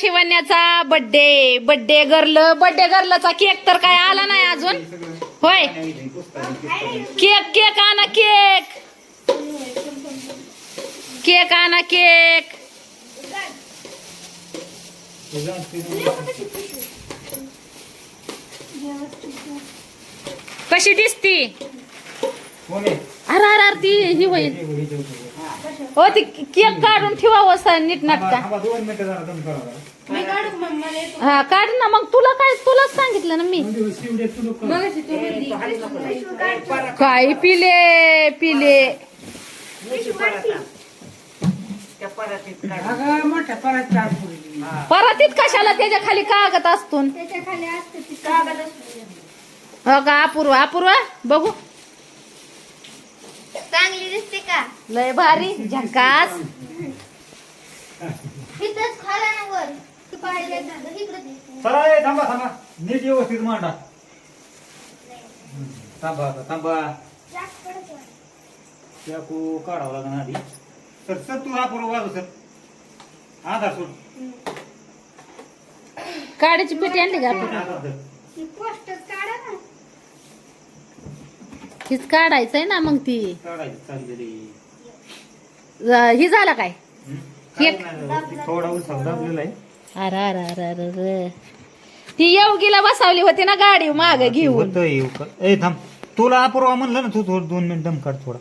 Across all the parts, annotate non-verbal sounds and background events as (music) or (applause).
शिवण्याचा birthday birthday girl birthday गर्लचा cake तर काय आला नाही अजून? होय. केक केक आणा केक केक आणा केक कशी दिसती? अरे अरे ती ही होईल. हो. ती केक काढून ठेवावं सा नीट नाटका. मी काढू मग मला येतो. हा काढ ना मग तुला काय तुलाच सांगितलं ना मी. मगाशी तू म्हणली. काय पिले पिले. अगं मोठ्या परत पुरी. परातीत कशाला? त्याच्याखाली कागद असतो त्याच्याखाली असते ती कागद असते. हो का अपूर्वा अपूर्वा बघू. चांगली दिसते का? लय भारी झकास. इथंच खाला ना वर. चला ए, थांबा थांबा. नीट व्यवस्थित मांडा. थांबा आता थांबा. चाकू काढावं लागणार आधी. सर सर तू हा पूर्व सर. आधार सोड. काड्याची पेटी आणली का आपण? आधार धर. हीच काढायचंय ना मग ती. काढायची चाललेली. अं, ही झाला काय? थोडा उलसा दाबलेला आहे. अरे अरे अरे अरे अरे ती येवगीला बसावली होती ना गाडी माग घेऊन. होतं येऊ का ए थांब. तुला अपूर्वा म्हणलं ना तू थोडं दोन मिनिट दम काढ थोडा.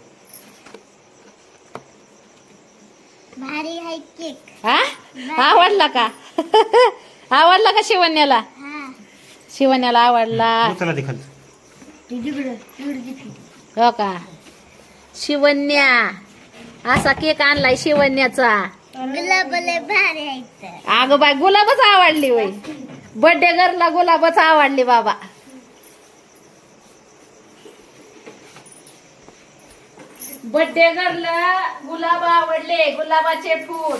भारी आहे केक. हा? आवडला का? (laughs) आवडला का शिवण्याला? हा. शिवण्याला आवडला. चला ते खाली तिकडे तिकडे दिसली हो का? शिवण्या. असा केक आणलाय शिवण्याचा. अगं बाय गुलाबच आवडली वय बर्थडे गर्लला गुलाबच आवडली बाबा. बर्थडे गर्लला गुलाब आवडले गुलाबाचे फूल.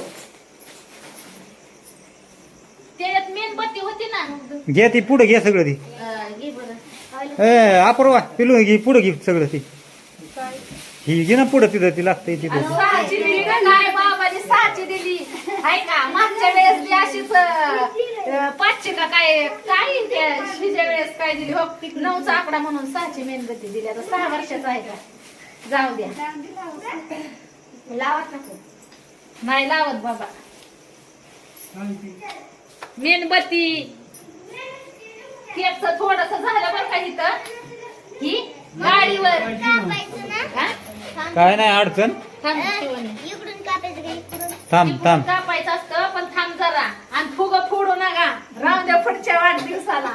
त्याच्यात मेणबत्ती होती ना. घे ती पुढे घे सगळं ती. अं, घे बरं. ए अपूर्वा पिलू घे पुढे घे सगळं ती. ही घे ना पुढे तिथं ती लागते तिथं. सहाची दिली का? काय बाबाने सहाची दिली. आहे का? मागच्या वेळेस बी अशीच अं, पाचशे का काय काय त्या हिच्या वेळेस काय दिली हो? नऊचा आकडा म्हणून सहाची मेणबत्ती दिली. आता सहा वर्षाचा आहे का? जाऊ द्या. लावत नको नाही लावत बाबा. मेणबत्ती. केकचं थोडस झालं बरं का इथं. ही गाडीवर. हा? काय नाही अडचण? थांब. शिवणी. इकडून कापायचं का इकडून? थांब थांब. कापायचं असतं पण थांब जरा. आणि फुग फोडू नका. राहून द्या पुढच्या वाढदिवसाला.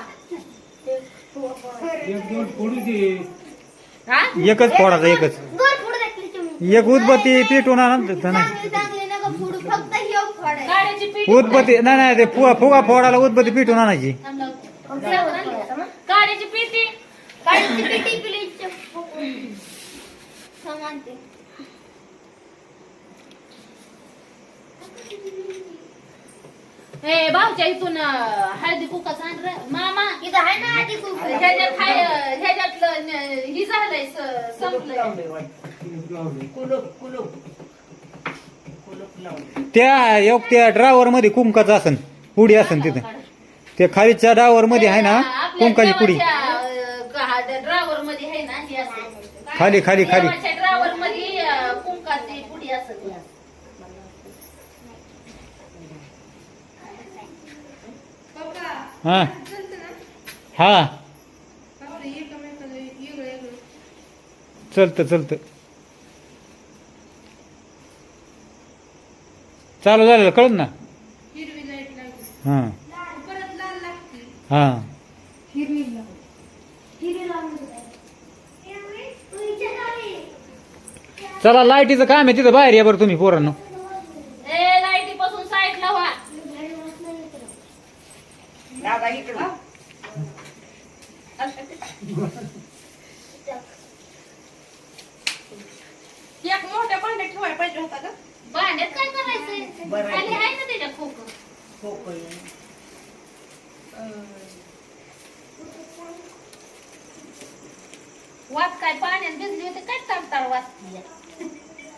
हा? एकच फोडायचा एकच. गोल फोडू टाकली तुम्ही. एक उदबत्ती पेटून आणा तर नाही. चांगले चांगले नका फोडू फक्त हे फोडायचं गाड्याची पिठी उदबत्ती नाही नाही ते फुगा फुगा फोडायला उदबत्ती पेटून आणायची. गाड्याची पेटी पिली मानते हे भाऊच्या इथून अं, हळदी कुकाचा आण रे. मामा इथं आहे ना आधी खूप ह्याच्यात हाय अं, ह्याच्यातलं न- ही झालंय स- संपलंय. त्या योग त्या ड्रायव्हरमध्ये कुंकाचं असन पुडी असन तिथं. त्या खालीच्या ड्रायव्हरमध्ये आहे ना कुंकाची पुडी ड्रायव्हरमध्ये आहे ना ही असं खाली खाली खाली मध्ये अं, कुंकाची पुडी असत हा हां चलत चलत चालू झालेलं कळून ना हां हां हा हा चला लाईटीचं काम आहे तिथं बाहेर या बरं तुम्ही पोरांनो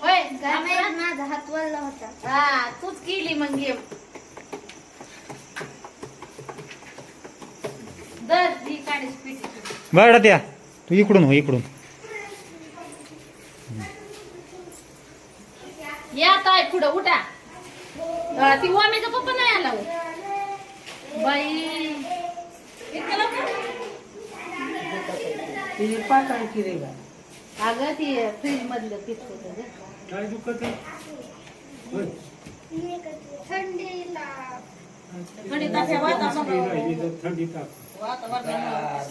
होय माझा हात होता. तूच केली मग गेम दर त्या तू. इकडून हो इकडून. या ताय पुढं उठा. पप्पा नाही आला बाई. पाच अगं ती फ्रीज मधलं गं. काय दुखत आहे? होय. थंडीला. थंडी ताप्या वातावरण. राहिली तर थंडी ताप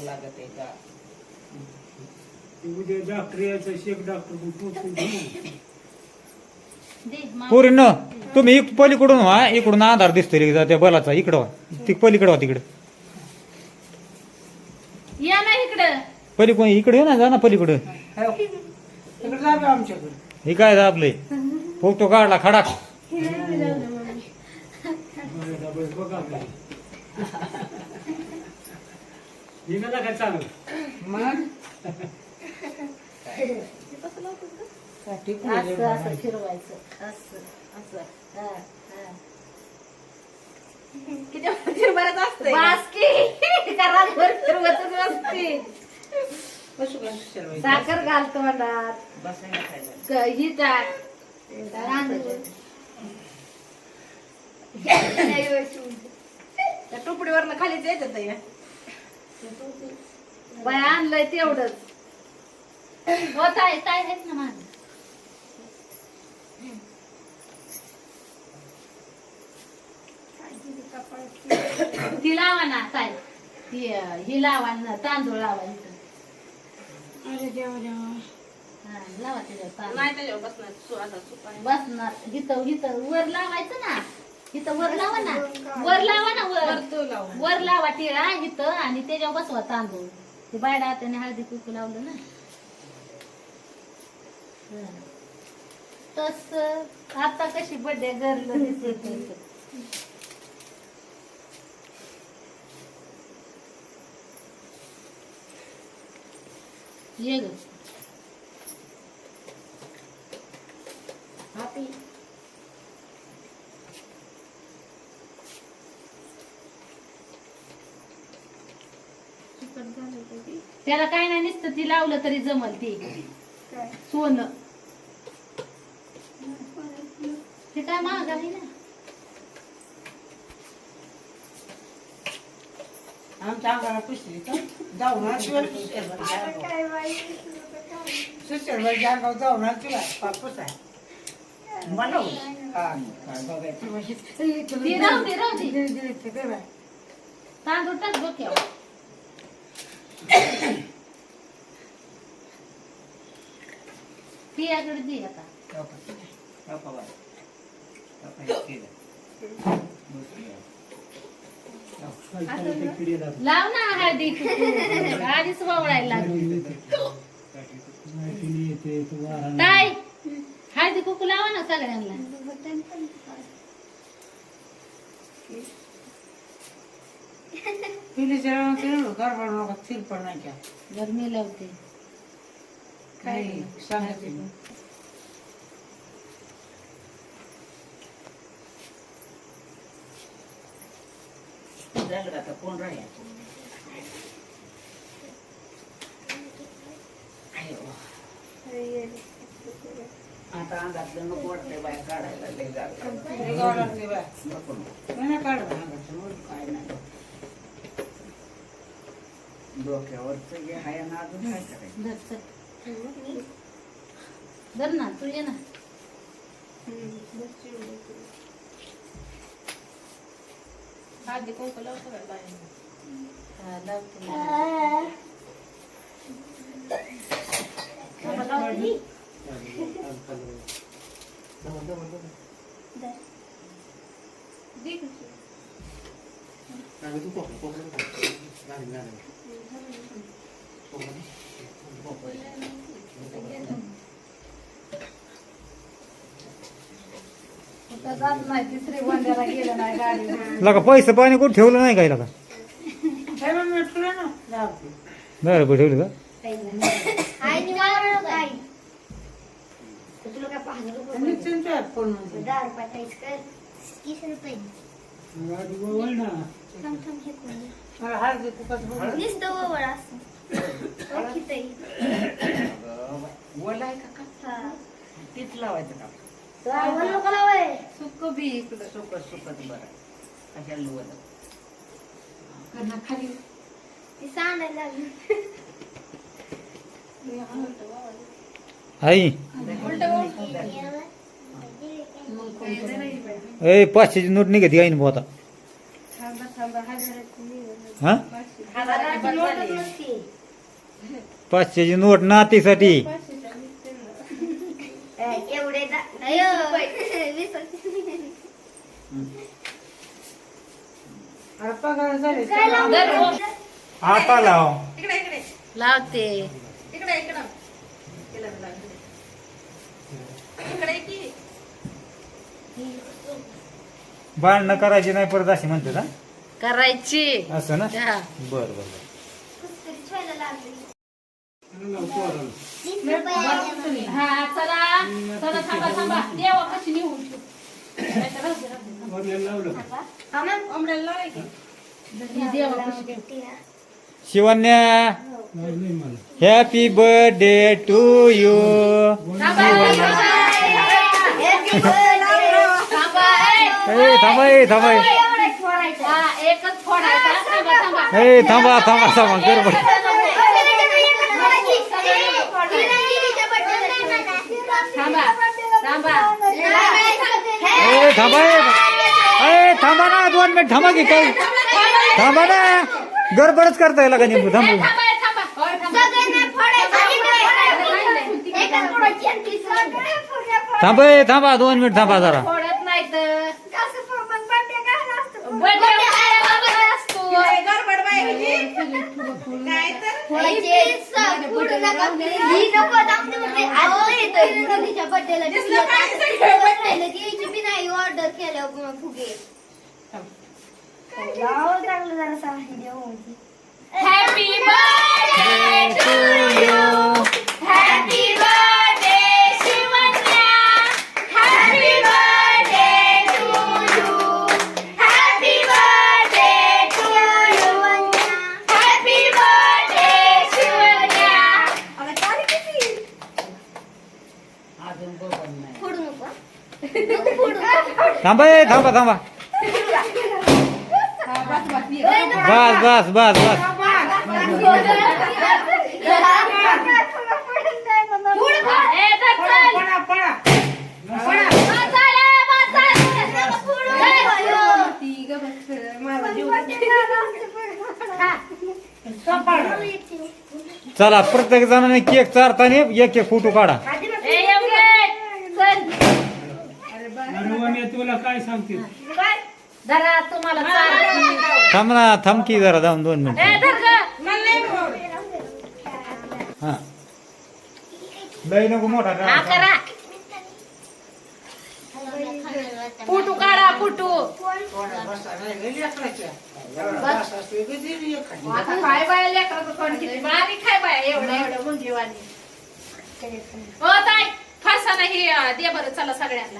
लागत आहे का? उद्या डॉक्टर यायचं शेख डॉक्टर पोचून घेऊन दे, मा- पोरी न तुम्ही इक- पलीकडून व्हा इकडून आधार दिसतोय त्या बलाचा. इकडं व्हा. ती पलीकडं व्हा तिकडे. या ना इकडं. पलीकडून इकडे ये ना जा ना पलीकडं. आमच्याकडे. हे काय आपले फोटो काढला खडा. बघा. निघाला काय चांगलं मग? असं असं फिरवायचं. असं असं. हा, हा. बास की. का (laughs) रातभर फिरवतच बसते. कसं काय शिरवायचं? साखर घालतो म्हणतात ही त्या खालीच यायच्यात या बाय आणलंय तेवढंच. हो ताई ताई आहेत ना माझं ती लावा ना ताई. ती ही लावा ना तांदूळ लावा इथं अरे देवा देवा. हा, लावा त्याच्यावर तांदूळ नाही त्याच्यावर बसणार सु- आता सुपारी. बसणार. इथं इथं वर लावायचं ना इथं वर लावा ना वर लावा ना वर. तू लावून वर लावा टिळा इथं आणि त्याच्यावर बसवा तांदूळ. ते बायडा त्याने हळदी कुकू लावलं ना. तस आता कशी बर्थडे गर्ल दिसत ये ग हापी त्याला काय नाही नुसतं ती लावलं तरी जमल ती. काय? सोनं. ते काय महाग आहे ना? आमच्या अंगाला पुसली तर जाऊन आली वर सुशेरवर आता जागो. काय बाई काय सुशेरवर जागो जाऊन आली तुला पापूस आहे बनव. तांदूळ टाक डोक्यावर. ती याकडे दे आता. लाव ना हळदी आधीच हळदी कुकू लावा ना सगळ्यांना. पिली जेवण केलं गडबड नका थिर पण नाही का? गरमी लावते. काही सांगायचं आता कोण राहायचं. आता अंगातलं नको वाटतंय बाय काढायला लय जागा. नको नको. नाही काढत अंगातलं, मग काय नाही. डोक्यावरचं जे आहे ना अजून काय करायचं. धर ना तू ये ना Hai đứa con có lâu à. sao vậy mày? À, lâu thì mày. Không mà lâu đi. Đâu, đâu, đâu. Đây. Đi cơ kìa. Này, cái thuốc của con nó không ra hình ra này. Không lắm. Không lắm. नाही तिसरी गेलं नाही गाडी पैसे पाणी कुठं ठेवलं नाही काय ठेवलं ठेवलं का आईने आई तुला मध्ये दहा रुपये काहीच कर तीस थांब थांब हे कोण. नुसतं आहे का हा. तीच लावायचं का बी इकडं. सुकत बरं. करणं खाली. ती सांडायला. आई. ए पाचशेची नोट निघते आईन भाऊ आता. हा. पाचशेची नोट नातीसाठी पाचशेच्या निघते ना. ए, एवढे दा- अयो, वीस अरे पगार झाले काय लावलं? आता लाव इकडे इकडे लावते इकडे भांडणं करायची नाही परत अशी म्हणते ना करायची. असं ना? हा. बर बर हा चला. चला थांबा थांबा. देवा कशी निघून. Shivanya happy birthday to you थांबा, थांबा. Happy birthday. थांबा, थांबा. ए थांबा ए. एवढंच फोडायचं. हा, एकच फोडायचा थांबा. थांबा. थांबा ना दोन मिनिट थांबा की काही थांबा ना. गडबडच करता येईल का नेमकं? थांबू. थांबा थांबा दोन मिनिट थांबा जरा फोडत नाही तर बर्थडे असतो गडबड बाई काय तर ऑर्डर केलं फुगे. चांगलं जरा सांगितलं हॅपी बर्थडे टू यू थांबा ए थांबा थांबा बस बस बस बस ए धर चल पळा पळा बस झालं, बस झालं. ती ग बस माझा जीव चला प्रत्येक जणांनी केक चारताना एक एक फोटो काढा ए, एवढे. चल. अरे वने तुला काय सांगते धरा तुम्हाला चाल. थांब ना थांबकी जरा जाऊन दोन ए मिनिट धर ग. हा. लय नको मोठा हा. करा. फोटो काढा फोटो. आता काय बाया लेकराचं कोण किती बारीक काय बाया एवढं एवढं मुंजीवाणी हो ताई फासा नाही दे बरं चला सगळ्यांना.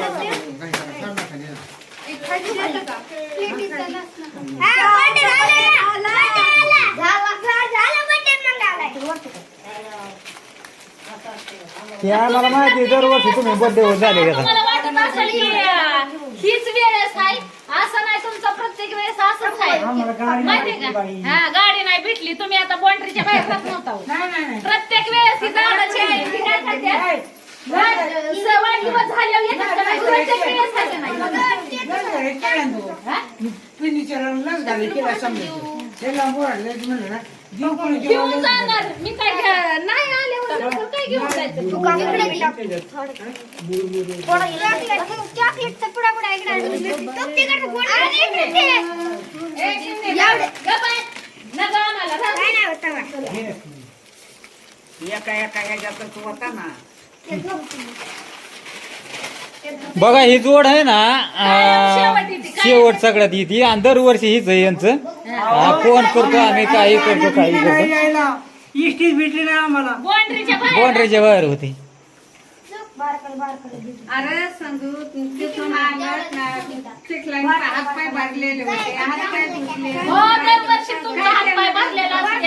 ते आम्हाला माहिती आहे, दरवर्षी तुम्ही बर्थडे वर झाले का? तुम्हाला वाटत असेल की अं, हीच वेळेस आहे? असं नाही तुमचा प्रत्येक वेळेस असंच आहे. माहितीये का? हा गाडी नाही भेटली. तुम्ही आता बाउंड्रीच्या बाहेर राहत नव्हता. हो. नाही नाही नाही. प्रत्येक वेळेस ही ती काय करते वाढदिवस झाल्यावर येतात का नाही? प्रत्येक वेळेस आहे का नाही. लस हा? झाले केला समजायचं. त्याला बोलले म्हणलं ना. जिंकून घेऊन जाणार? मी काय घ्या- नाही काय घेऊन जायचं? चॉकलेटचा पुडा पुडा इकडे ए, शिंदे, गप आहे. नका आम्हाला राहू दे. एका एका ह्याच्यातच होता ना. बघा ही जोड आहे ना शेवट सगळ्यात येते आणि दरवर्षी हीच आहे यांचं हा, फोन करतो आम्ही काही करतो काही करतो यायला इष्टीच भेटली नाही आम्हाला बाउंड्रीच्या बाहेर बाउंड्रीच्या बाहेर होते अरे तिथून ना होते धुतले हो दरवर्षी तुमचा हातपाय असतो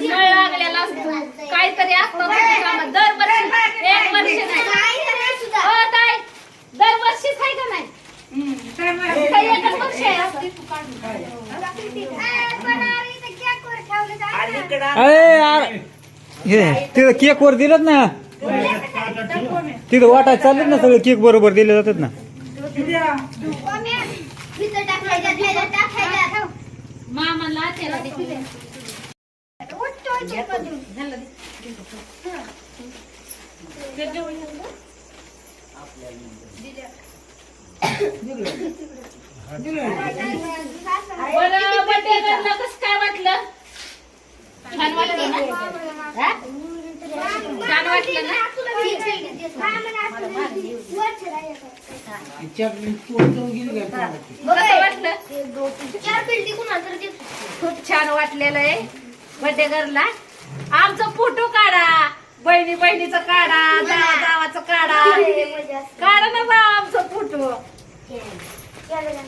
नळ लागलेला असतो काहीतरी असतं तुमच्या कामात. दरवर्षी एक वर्ष नाही हो ताई दरवर्षीच आहे का नाही? काही एकच वर्ष आहे? असं. अलीकडं. अरे यार. हे तिथं केक वर दिलं ना? तिथं वाटाय चाललं ना सगळं केक बरोबर दिले जातात ना? मामाला त्याला दे. बरं कसं काय वाटलं? छान वाटलं ना हा? छान वाटलं ना कसं वाटलं खूप छान वाटलेलं आहे. बड्डे गर्लला आमचा फोटो काढा. बहिणी बहिणीचा काढा जावा जावाचा काढा. काढा ना बा आमचा फोटो.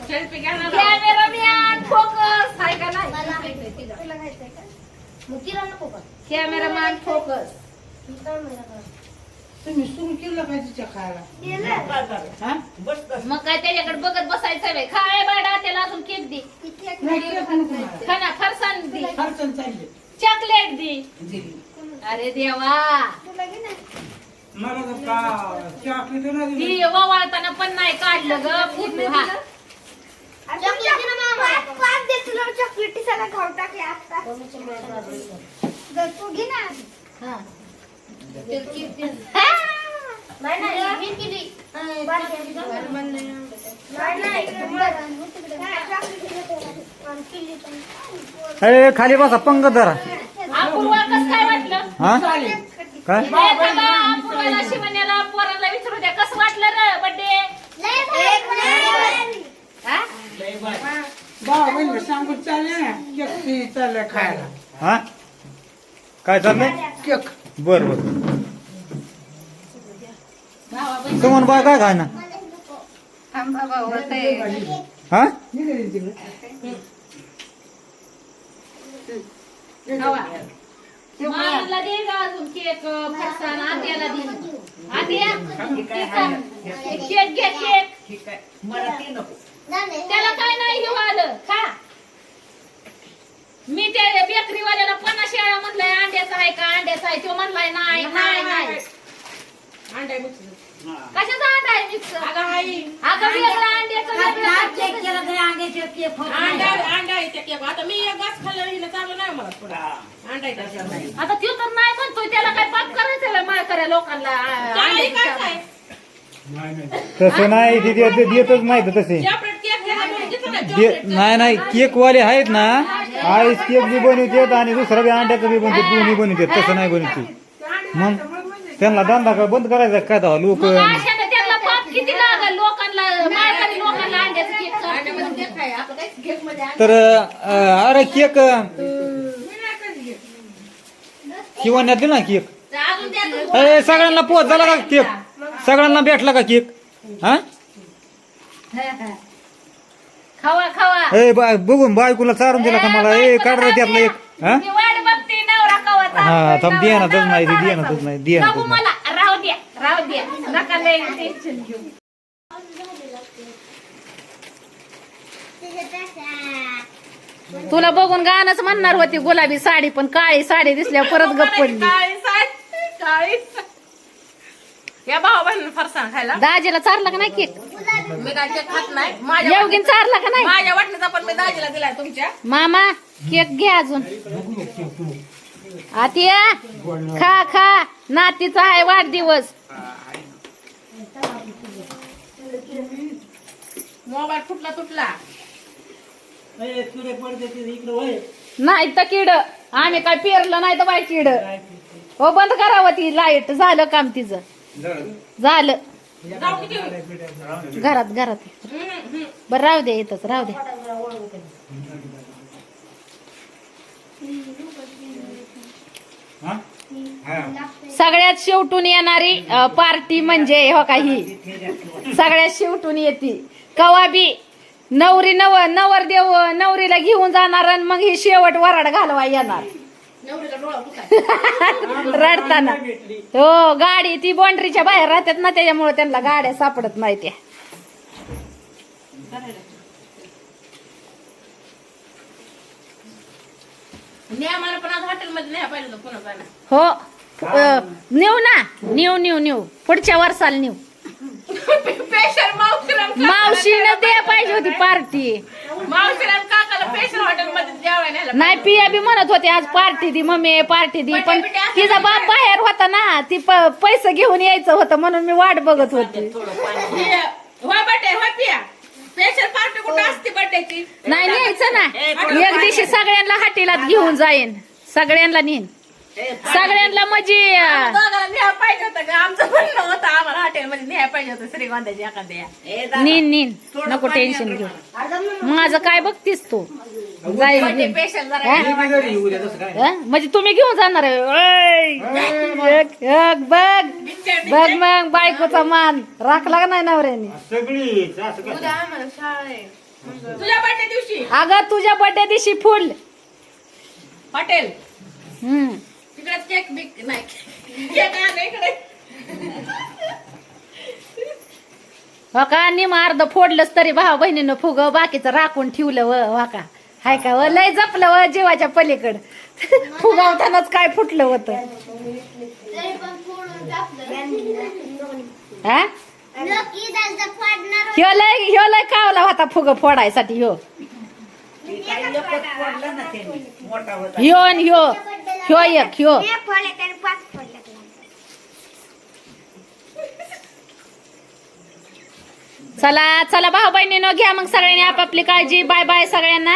सेल्फी घ्या ना कॅमेरा मॅन फोकस. आहे का नाही? तुला. खायचंय का? मग तिला नको का? कॅमेरामॅन फोकस तुम्ही सुरू केलं बस मग काय त्याच्याकडे बघत बसायचं खाय बाडा त्याला अजून केक दे. खाना चालले. चॉकलेट दे. अरे देवा. तुला घे ना मला तर का चॉकलेट नाही दिली. ती ववाळताना पण नाही काढलं ग फोटो हा. चॉकलेट दे ना मामा. पाच दे तुला चॉकलेट सगळं खाऊन टाकले आता जर तू घे ना. हा. नाही नाही हे केली नाही नाही चॉकलेट केली अरे खाली बसा पंग जरा अपूर्वा कसं काय वाटलं हा? काय? ए, थांबा, अपूर्वाला शिवण्याला पोराला विचारू द्या. कसं वाटलं रे बर्थडे भावा बहिणी सांगून चालले ना. केक खायला. हा? काय चाललंय केक. बर बर. सुमन बा काय खाय ना हा? मामाला दे ग अजून केक फरसाण आत्याला दे. आत्या केक घे केक. ठीक आहे. मला ते नको. त्याला काय नाही घेऊ आलं खा. मी त्या बेकरीवाल्याला पन्नास शेळ्या म्हणलंय अंड्याचा आहे का अंड्याचा आहे. तो म्हणलाय नाही नाही नाही अंडा मिक्स कशाचा अंडा आहे मिक्स अगं आई अगं वेगळं अंड्याचं वेगळं अंडा अंडा आहे त्या केक आता मी एक घास खाल्लं हिला चाललं नाही मला थोडा अंडा आहे आता तो तर नाही म्हणतोय त्याला काय पाप करायचं माय करा लोकांना? चांगली काय अंड्याची काय नाही नाही. तसं नाही ते देत- ते देतच नाही तर तसे चॉकलेट केक घ्यायला म्हणून घेतलं ना दे- चॉकलेट नाही नाही केक वाले आहेत ना आईस केक बी बनवतात आणि दुसरा बी अंड्याचं बी बनवतात दोन्ही बनवतात तसं नाही बनवते. मग? त्यांना धंदा का बंद करायचा काय दहा लोक? मग अशाने त्यांना पाप किती लागल लोकांना लोकांना अंड्याचं केक तर अं, अरे केक किंवा दे ना केक? अजून त्या अरे सगळ्यांना पोच झाला का केक? सगळ्यांना भेटला का केक? हा? खावा खावा. ए बाय बघून बायकोला चारून दिला का मला? ए काढ रे त्यातला एक. हा? मी वाट हा थांब दे ना तच नाही दे ना तच नाही दे ना नको तच नाही. मला राहू द्या राहू द्या नका लय टेन्शन घेऊ. तुला बघून गाणंच म्हणणार होती गुलाबी साडी पण काळी साडी दिसल्यावर परत गप पडली. काळी साडी काळी या भाऊ बहिणी फरसाण खायला. दाजीला चारला का नाही केक? मी काय केक खात नाही. माझ्या येवगीन चारला का नाही? माझ्या वाटणीचा पण मी दाजीला दिलाय तुमच्या. मामा केक घे अजून. आतिया खा खा. नातीचा आहे वाढदिवस. मोबाईल फुटला तुटला. नाही तर किड. आम्ही काय पेरलं नाही तर बाय किड. हो बंद करावं ती लाइट. झालं काम तिचं. झालं? घरात घरात. बरं राहू दे इथंच राहू दे. सगळ्यात शेवटून येणारी पार्टी म्हणजे हो का ही? सगळ्यात शेवटून येते. कवा बी नवरी नव नवर देव नवरीला घेऊन जाणार आणि मग ही शेवट वराड घालवा येणार. नवरीला डोळा फुटायचा. (laughs) रडताना. हो गाडी ती बाउंड्रीच्या बाहेर राहतात ना त्याच्यामुळे त्यांना गाड्या सापडत नाही त्या न्या मला पण आज हॉटेलमध्ये न्या पाहिजे होतं पुन्हा जायला. हो अ, नेऊ ना नेऊ नेऊ नेऊ. पुढच्या वर्षाला नेऊ. मावशीनं द्या पाहिजे होती पार्टी नाही पिया बी म्हणत होते आज पार्टी दी मम्मी पार्टी दी. पण तिचा बाप बाहेर होता ना ती प- पैसे घेऊन यायचं होतं म्हणून मी वाट बघत होती. होय बर्थडे होय पिया. स्पेशल पार्टी कुठं असते बर्थडेची नाही न्यायचं ना. एक दिवशी सगळ्यांना हाटीलात घेऊन जाईन. सगळ्यांना नेईन. सगळ्यांना म्हणजे न्याय पाहिजे होतं का? आमचं म्हणणं होतं आम्हाला हॉटेलमध्ये न्याय पाहिजे होतं एखाद्या. नीन नीन नको टेन्शन घेऊ. माझं काय बघतीस तू? जाईल जरा हा? हा? म्हणजे तुम्ही घेऊन जाणार आहे. ओय! एक- एक बघ. बघ मग बायकोचा मान. राखला का नाही नवऱ्याने? सगळी उद्या आम्हाला शाळा आहे तुझ्या बर्थडे दिवशी? अगं तुझ्या बर्थडे दिवशी फुल. हॉटेल? हम्म. तिकडे केक बिक नाही. केक आण इकडे. हो का? निम अर्ध फोडलंच तरी भाऊ बहिणीनं फुग बाकीचं राखून ठेवलं व हो का? हाय का? व लय जपलं व जीवाच्या पलीकड. फुगावतानाच काय फुटलं होतं? ह्यो लय ह्यो लय कावला होता फुग फोडायसाठी ह्यो. ह्यो ह्यो. ह्यो एक ह्यो. चला चला भाऊ बहिणीनं घ्या मग सगळ्यांनी आपापली काळजी. बाय बाय सगळ्यांना.